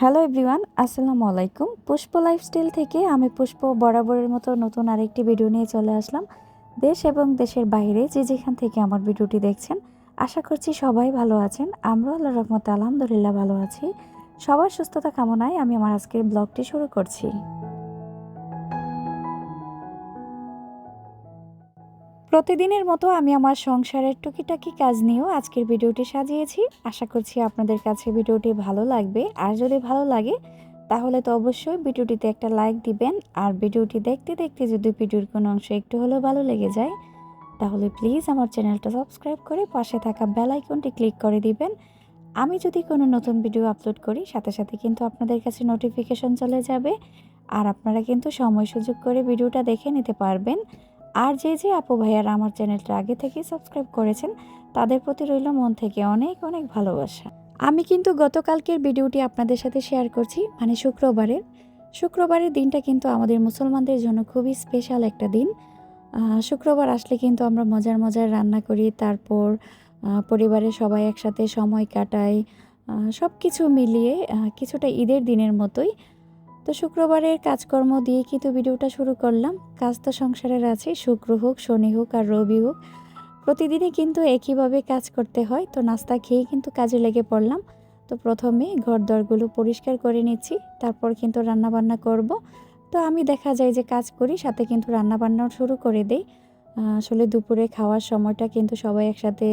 Hello everyone আসসালামু আলাইকুম। পুষ্প lifestyle থেকে আমি পুষ্প বরাবরের মতো নতুন আরেকটি ভিডিও নিয়ে চলে আসলাম। দেশ এবং দেশের বাইরে যে যেখান থেকে আমার ভিডিওটি দেখছেন, আশা করছি সবাই ভালো আছেন। আমরা আল্লাহ রহমতে আলহামদুলিল্লাহ ভালো আছি। সবার সুস্থতা কামনায় আমি আমার আজকের ব্লগটি শুরু করছি। প্রতিদিনের মতো আমি আমার সংসারের টুকিটাকি কাজ নিয়েও আজকের ভিডিওটি সাজিয়েছি। আশা করছি আপনাদের কাছে ভিডিওটি ভালো লাগবে। আর যদি ভালো লাগে, তাহলে তো অবশ্যই ভিডিওটিতে একটা লাইক দিবেন। আর ভিডিওটি দেখতে দেখতে যদি ভিডিওর কোনো অংশ একটু হলেও ভালো লেগে যায়, তাহলে প্লিজ আমার চ্যানেলটা সাবস্ক্রাইব করে পাশে থাকা বেল আইকনটি ক্লিক করে দিবেন। আমি যদি কোনো নতুন ভিডিও আপলোড করি, সাথে সাথে কিন্তু আপনাদের কাছে নোটিফিকেশন চলে যাবে। আর আপনারা কিন্তু সময় সুযোগ করে ভিডিওটা দেখে নিতে পারবেন। আর যে যে আপু ভাইয়ারা আমার চ্যানেলটা আগে থেকে সাবস্ক্রাইব করেছেন, তাদের প্রতি রইল মন থেকে অনেক অনেক ভালোবাসা। আমি কিন্তু গতকালকের ভিডিওটি আপনাদের সাথে শেয়ার করছি মানে শুক্রবারের। শুক্রবারের দিনটা কিন্তু আমাদের মুসলমানদের জন্য খুবই স্পেশাল একটা দিন। শুক্রবার আসলে কিন্তু আমরা মজার মজার রান্না করি, তারপর পরিবারের সবাই একসাথে সময় কাটাই সব কিছু মিলিয়ে কিছুটা ঈদের দিনের মতোই তো শুক্রবারের কাজকর্ম দিয়ে কিন্তু ভিডিওটা শুরু করলাম। কাজ তো সংসারের আছে, শুক্র হোক, শনি হোক আর রবি হোক। প্রতিদিনই কিন্তু একইভাবে কাজ করতে হয়, তো নাস্তা খেয়ে কিন্তু কাজে লেগে পড়লাম। তো প্রথমে ঘর দরগুলো পরিষ্কার করে নিচ্ছি, তারপর কিন্তু রান্না বান্না করব। তো আমি দেখা যায় যে কাজ করি, সাথে কিন্তু রান্না বান্নাও শুরু করে দেই। আসলে দুপুরে খাওয়ার সময়টা কিন্তু সবাই একসাথে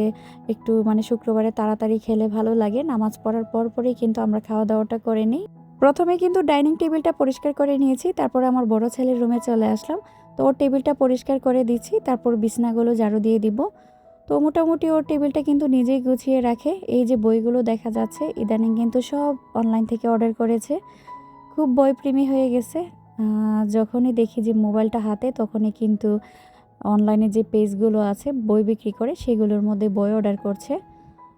একটু মানে শুক্রবারে তাড়াতাড়ি খেলে ভালো লাগে, নামাজ পড়ার পর পরেই কিন্তু আমরা খাওয়া দাওয়াটা করে নিই। প্রথমে কিন্তু ডাইনিং টেবিলটা পরিষ্কার করে নিয়েছি, তারপর আমার বড় ছেলের রুমে চলে আসলাম। তো ওর টেবিলটা পরিষ্কার করে দিচ্ছি, তারপর বিছনাগুলো ঝাড়ু দিয়ে দিব। তো মোটামুটি ওর টেবিলটা কিন্তু নিজেই গুছিয়ে রাখে। এই যে বইগুলো দেখা যাচ্ছে, ইদানিং কিন্তু সব অনলাইন থেকে অর্ডার করেছে। খুব বইপ্রেমী হয়ে গেছে। যখনই দেখি যে মোবাইলটা হাতে, তখনই কিন্তু অনলাইনে যে পেজগুলো আছে, বই বিক্রি করে, সেগুলোর মধ্যে বই অর্ডার করছে।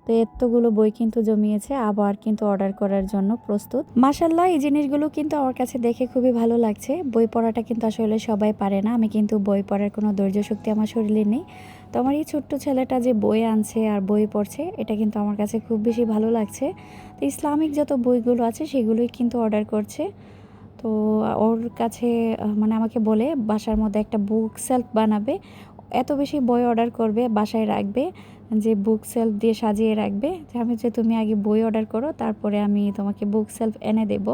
তো এতগুলো বই কিন্তু জমিয়েছে, আবার কিন্তু অর্ডার করার জন্য প্রস্তুত। মাসাল্লাহ এই জিনিসগুলো কিন্তু আমার কাছে দেখে খুবই ভালো লাগছে। বই পড়াটা কিন্তু আসলে সবাই পারে না। আমি কিন্তু বই পড়ার কোনো ধৈর্য শক্তি আমার শরীরে নেই। তো আমার এই ছোট্ট ছেলেটা যে বই আনছে আর বই পড়ছে, এটা কিন্তু আমার কাছে খুব বেশি ভালো লাগছে। তো ইসলামিক যত বইগুলো আছে, সেগুলোই কিন্তু অর্ডার করছে। তো ওর কাছে মানে আমাকে বলে, বাসার মধ্যে একটা বুক সেলফ বানাবে। এত বেশি বই অর্ডার করবে, বাসায় রাখবে। যে বুক সেলফ দিয়ে সাজিয়ে রাখবে আমি যে তুমি আগে বই অর্ডার করো, তারপরে আমি তোমাকে বুক সেলফ এনে দেব।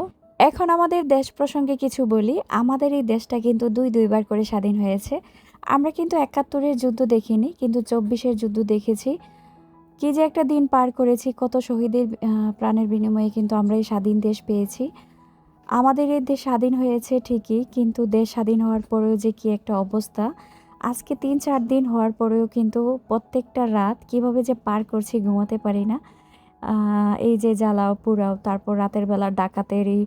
এখন আমাদের দেশ প্রসঙ্গে কিছু বলি। আমাদের এই দেশটা কিন্তু দুই দুইবার করে স্বাধীন হয়েছে। আমরা কিন্তু একাত্তরের যুদ্ধ দেখিনি, কিন্তু চব্বিশের যুদ্ধ দেখেছি। কি যে একটা দিন পার করেছি, কত শহীদের প্রাণের বিনিময়ে কিন্তু আমরা এই স্বাধীন দেশ পেয়েছি। আমাদের এই দেশ স্বাধীন হয়েছে ঠিকই, কিন্তু দেশ স্বাধীন হওয়ার পরেও যে কি একটা অবস্থা। আজকে তিন, চার দিন হওয়ার পরেও কিন্তু প্রত্যেকটা রাত কীভাবে যে পার করছি ঘুমাতে পারি না। এই যে জ্বালাও, পুরাও, তারপর রাতের বেলা ডাকাতের এই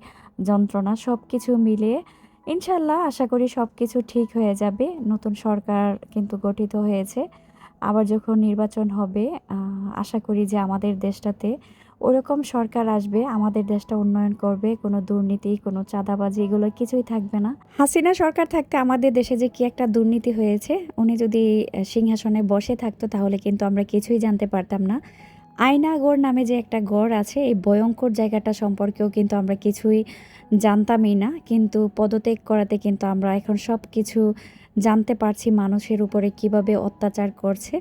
যন্ত্রণা সব কিছু মিলিয়ে ইনশাল্লাহ আশা করি সব কিছু ঠিক হয়ে যাবে। নতুন সরকার কিন্তু গঠিত হয়েছে। আবার যখন নির্বাচন হবে আশা করি যে আমাদের দেশটাতে ওরকম সরকার আসবে, আমাদের দেশটা উন্নয়ন করবে, কোনো দুর্নীতি, কোনো চাঁদাবাজি, এগুলো কিছুই থাকবে না। হাসিনা সরকার থাকতে আমাদের দেশে যে কি একটা দুর্নীতি হয়েছে, উনি যদি সিংহাসনে বসে থাকতো তাহলে কিন্তু আমরা কিছুই জানতে পারতাম না। আয়নাগড় নামে যে একটা গড় আছে, এই ভয়ঙ্কর জায়গাটা সম্পর্কেও কিন্তু আমরা কিছুই জানতামই না। কিন্তু পদত্যাগ করাতে কিন্তু আমরা এখন সব কিছু জানতে পারছি মানুষের উপরে কীভাবে অত্যাচার করছে।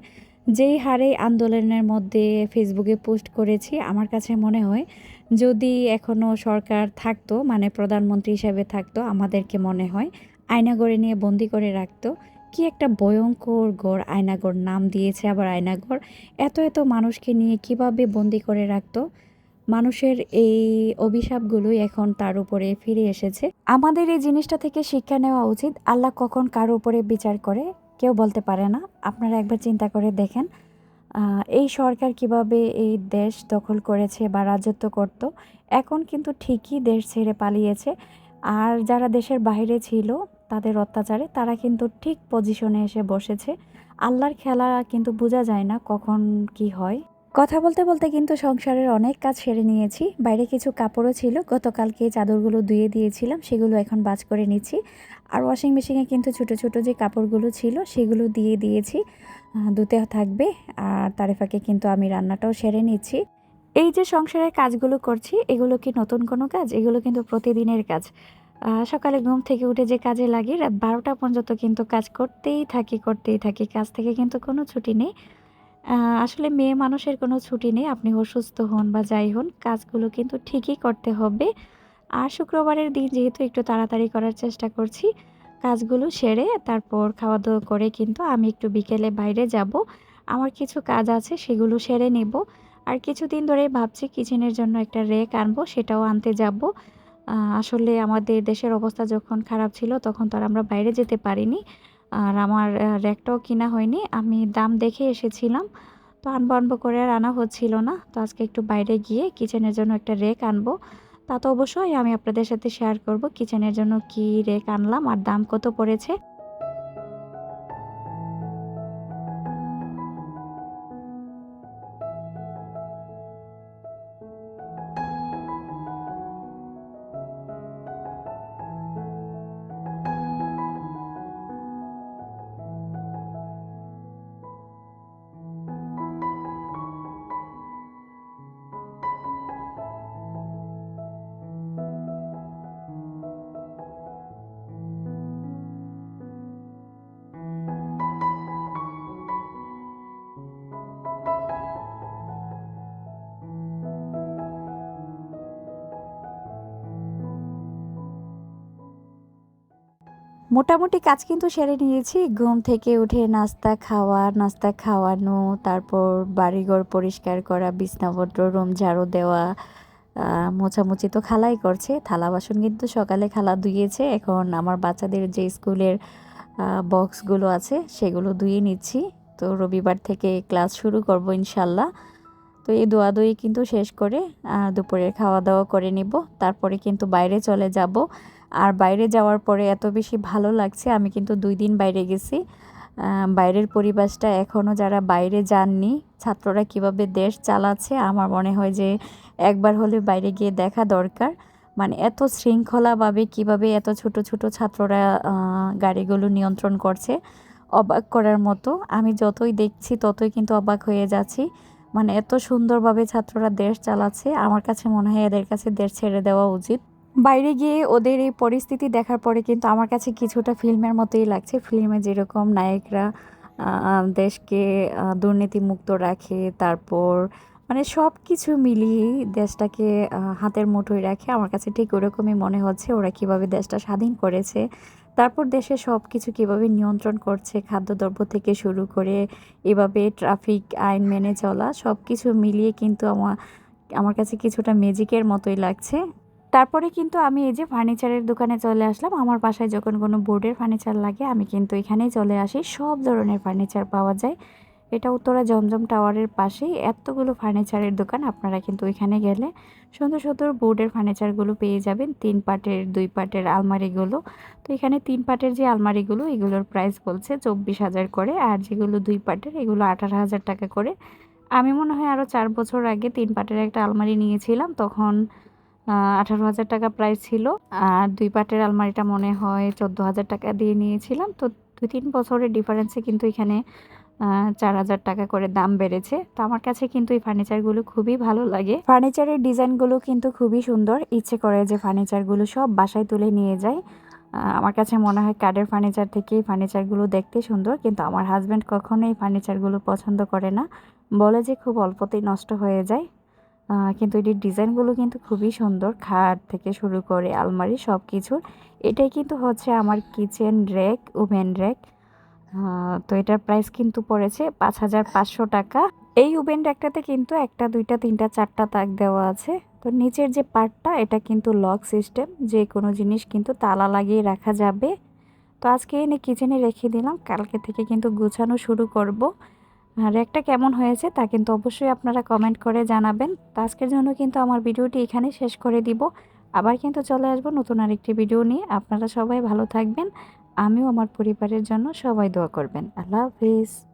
যেই হারে আন্দোলনের মধ্যে ফেসবুকে পোস্ট করেছি, আমার কাছে মনে হয় যদি এখনও সরকার থাকতো মানে প্রধানমন্ত্রী হিসেবে থাকতো, আমাদেরকে মনে হয় আয়নাগড়ে নিয়ে বন্দি করে রাখতো। কি একটা ভয়ঙ্কর গড় আয়নাগড়, নাম দিয়েছে আবার আয়নাগড়। এত এত মানুষকে নিয়ে কীভাবে বন্দি করে রাখতো? মানুষের এই অভিশাপগুলোই এখন তার উপরে ফিরে এসেছে। আমাদের এই জিনিসটা থেকে শিক্ষা নেওয়া উচিত। আল্লাহ কখন কার উপরে বিচার করে? কেউ বলতে পারে না। আপনারা একবার চিন্তা করে দেখেন এই সরকার কীভাবে এই দেশ দখল করেছে বা রাজত্ব করত। এখন কিন্তু ঠিকই দেশ ছেড়ে পালিয়েছে। আর যারা দেশের বাইরে ছিল, তাদের অত্যাচারে তারা কিন্তু ঠিক পজিশনে এসে বসেছে। আল্লাহর খেলা কিন্তু বোঝা যায় না কখন কি হয়। কথা বলতে বলতে কিন্তু সংসারের অনেক কাজ সেরে নিয়েছি। বাইরে কিছু কাপড়ও ছিল, গতকালকে চাদরগুলো ধুয়ে দিয়েছিলাম, সেগুলো এখন বাজ করে নিচ্ছি। আর ওয়াশিং মেশিনে কিন্তু ছোটো ছোটো যে কাপড়গুলো ছিল, সেগুলো দিয়ে দিয়েছি। ধুতে থাকবে, আর তার ফাঁকে কিন্তু আমি রান্নাটাও সেরে নিচ্ছি। এই যে সংসারের কাজগুলো করছি, এগুলো কি নতুন কোনো কাজ? এগুলো কিন্তু প্রতিদিনের কাজ। সকালে ঘুম থেকে উঠে যে কাজে লাগি, রাত বারোটা পর্যন্ত কিন্তু কাজ করতেই থাকি করতেই থাকি। কাজ থেকে কিন্তু কোনো ছুটি নেই। আসলে মেয়ে মানুষের কোনো ছুটি নেই। আপনি অসুস্থ হন বা যাই হন, কাজগুলো কিন্তু ঠিকই করতে হবে। আর শুক্রবারের দিন যেহেতু একটু তাড়াতাড়ি করার চেষ্টা করছি, কাজগুলো সেরে তারপর খাওয়া দাওয়া করে কিন্তু আমি একটু বিকেলে বাইরে যাব। আমার কিছু কাজ আছে, সেগুলো সেরে নেব। আর কিছুদিন ধরে ভাবছি কিচেনের জন্য একটা রেক আনব, সেটাও আনতে যাব। আসলে আমাদের দেশের অবস্থা যখন খারাপ ছিল, তখন তো আর আমরা বাইরে যেতে পারিনি। আর আমার র্যাকটাও কিনা হয়নি। আমি দাম দেখে এসেছিলাম। তো আনব আনব করে আর আনা হচ্ছিল না। তো আজকে একটু বাইরে গিয়ে কিচেনের জন্য একটা রেক আনব। তা তো অবশ্যই আমি আপনাদের সাথে শেয়ার করব কিচেনের জন্য কি রেক আনলাম আর দাম কত পড়েছে। মোটামুটি কাজ কিন্তু সেরে নিয়েছি। ঘুম থেকে উঠে নাস্তা খাওয়া, নাস্তা খাওয়ানো, তারপর বাড়িঘর পরিষ্কার করা, বিছনাপত্র, রুম ঝাড়ু দেওয়া মোছামুছি তো খালাই করছে। থালা বাসন কিন্তু সকালে খালা ধুইয়েছে এখন আমার বাচ্চাদের যে স্কুলের বক্সগুলো আছে, সেগুলো ধুয়ে নিচ্ছি। তো রবিবার থেকে ক্লাস শুরু করব ইনশাল্লাহ। তো এই দোয়া দোয়াদুয়ি কিন্তু শেষ করে দুপুরের খাওয়া দাওয়া করে নিব। তারপরে কিন্তু বাইরে চলে যাব। আর বাইরে যাওয়ার পরে এত বেশি ভালো লাগছে, আমি কিন্তু দুই দিন বাইরে গেছি। বাইরের পরিবেশটা এখনও যারা বাইরে যাননি, ছাত্ররা কীভাবে দেশ চালাচ্ছে, আমার মনে হয় যে একবার হলে বাইরে গিয়ে দেখা দরকার। মানে এত শৃঙ্খলাভাবে কীভাবে এত ছোট ছোট ছাত্ররা গাড়িগুলো নিয়ন্ত্রণ করছে, অবাক করার মতো। আমি যতই দেখছি ততই কিন্তু অবাক হয়ে যাচ্ছি। মানে এত সুন্দরভাবে ছাত্ররা দেশ চালাচ্ছে, আমার কাছে মনে হয় এদের কাছে দেশ ছেড়ে দেওয়া উচিত। বাইরে গিয়ে ওদের এই পরিস্থিতি দেখার পরে কিন্তু আমার কাছে কিছুটা ফিল্মের মতোই লাগছে। ফিল্মে যেরকম নায়করা দেশকে দুর্নীতিমুক্ত রাখে, তারপর মানে সব কিছু মিলিয়েই দেশটাকে হাতের মুঠোয় রাখে। আমার কাছে ঠিক ওরকমই মনে হচ্ছে ওরা কীভাবে দেশটা স্বাধীন করেছে। তারপর দেশে সব কিছু কীভাবে নিয়ন্ত্রণ করছে, খাদ্যদ্রব্য থেকে শুরু করে এভাবে ট্রাফিক আইন মেনে চলা সব কিছু মিলিয়ে কিন্তু আমার আমার কাছে কিছুটা ম্যাজিকের মতোই লাগছে। তারপরে কিন্তু আমি এই যে ফার্নিচারের দোকানে চলে আসলাম। আমার বাসায় যখন কোনো বোর্ডের ফার্নিচার লাগে, আমি কিন্তু এখানেই চলে আসি। সব ধরনের ফার্নিচার পাওয়া যায়। এটা উত্তরা জমজম টাওয়ারের পাশেই এতগুলো ফার্নিচারের দোকান, আপনারা কিন্তু ওইখানে গেলে সুন্দর সুন্দর বোর্ডের ফার্নিচারগুলো পেয়ে যাবেন। তিন পাটের, দুই পাটের আলমারিগুলো। তো এখানে তিন পাটের যে আলমারিগুলো, এগুলোর প্রাইস বলছে চব্বিশ হাজার করে। আর যেগুলো দুই পাটের, এগুলো আঠারো হাজার টাকা করে। আমি মনে হয় আরও চার বছর আগে তিন পাটের একটা আলমারি নিয়েছিলাম। তখন আঠারো হাজার টাকা প্রাইস ছিল। আর দুই পাটের আলমারিটা মনে হয় চোদ্দ হাজার টাকা দিয়ে নিয়েছিলাম। তো দুই তিন বছরের ডিফারেন্সে কিন্তু এখানে চার হাজার টাকা করে দাম বেড়েছে। তো আমার কাছে কিন্তু এই ফার্নিচারগুলো খুবই ভালো লাগে। ফার্নিচারের ডিজাইনগুলো কিন্তু খুবই সুন্দর। ইচ্ছে করে যে ফার্নিচারগুলো সব বাসায় তুলে নিয়ে যায় আমার কাছে মনে হয় কাঠের ফার্নিচার থেকে এই ফার্নিচারগুলো দেখতে সুন্দর। কিন্তু আমার হাজব্যান্ড কখনো এই ফার্নিচারগুলো পছন্দ করে না। বলে যে খুব অল্পতেই নষ্ট হয়ে যায়। কিন্তু এটির ডিজাইনগুলো কিন্তু খুবই সুন্দর। খাট থেকে শুরু করে আলমারি সব কিছুর এটাই কিন্তু হচ্ছে আমার কিচেন র্যাক ওভেন র্যাক তো এটার প্রাইস কিন্তু পড়েছে পাঁচ হাজার পাঁচশো টাকা। এই ওভেন র্যাকটাতে কিন্তু একটা, দুইটা, তিনটা, চারটা তাক দেওয়া আছে। তো নিচের যে পার্টটা, এটা কিন্তু লক সিস্টেম। যে কোনো জিনিস কিন্তু তালা লাগিয়ে রাখা যাবে। তো আজকে এনে কিচেনে রেখে দিলাম। কালকে থেকে কিন্তু গুছানো শুরু করব। র্যাকটা কেমন হয়েছে তা কিন্তু অবশ্যই আপনারা কমেন্ট করে জানাবেন। তো আজকের জন্য কিন্তু আমার ভিডিওটি এখানে শেষ করে দিব। আবার কিন্তু চলে আসব নতুন আরেকটি ভিডিও নিয়ে। আপনারা সবাই ভালো থাকবেন। আমিও আমার পরিবারের জন্য সবাই দোয়া করবেন। আল্লাহ হাফিজ।